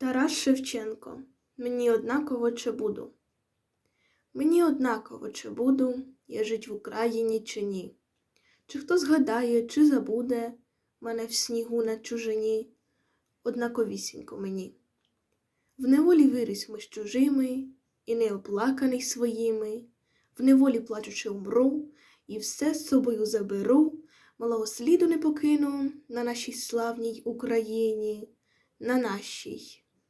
Тарас Шевченко. Мені однаково чи буду. Мені однаково чи буду я жить в Україні чи ні. Чи хто згадає, чи забуде мене в снігу на чужині, однаковісінько мені. В неволі виріс ми з чужими, і не оплаканий своїми, в неволі плачучи умру, і все з собою заберу, малого сліду не покину на нашій славній Україні, на нашій,